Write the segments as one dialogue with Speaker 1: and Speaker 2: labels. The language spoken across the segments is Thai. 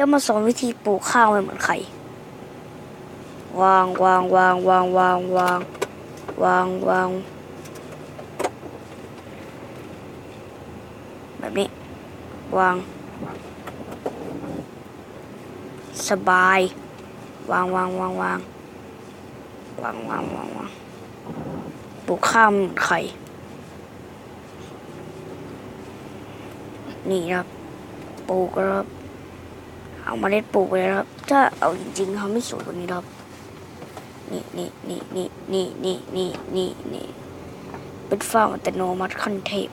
Speaker 1: จะมาสอนวิธีปลูกข้าวไม่เหมือนใครวางวางวางวางวางวางวางวางแบบนี้ วาง สบาย วางวางวางวางวางวางวางวางปลูกข้าวไม่เหมือนใครนี่ครับปลูกครับ เอาเมาเล็ดปลูกไปแล้วครับ ถ้าเอาจริงๆเขาไม่สวยกว่านี้หรอกนี่นี่นี่นี่นี่นี่นี่นี่นี่เป็นฟ้าร์มอัตโนมัติขั้นเทพ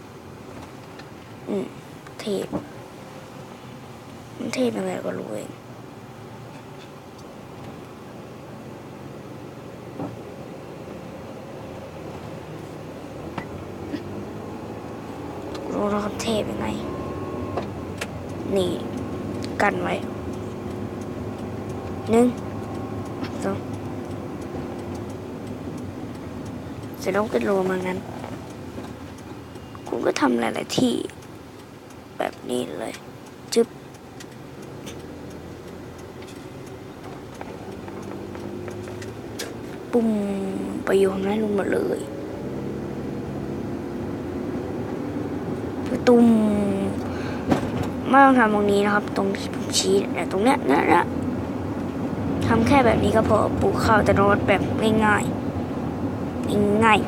Speaker 1: อืม เทพ มันเทพยังไงก็รู้เองรู้แล้วครับเทพยังไง นี่ กันไว้ หนึ่งสองเสร็จแล้วก็รวมมันงั้นคุณก็ทำหลายๆที่ แบบนี้เลยจึ๊บปุ่มปอยู่ข้างในนู่นหมดเลยตุ้มไม่ต้องทำตรงนี้นะครับ ตรงที่ผมชี้เนี่ตรงเนี้ยนี่ยเนี่ย ทำแค่แบบนี้ก็พอปลูกข้าวแต่โนดแบบง่ายๆง่าย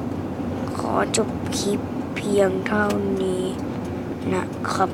Speaker 1: ๆขอจบคลิปเพียงเท่านี้นะครับ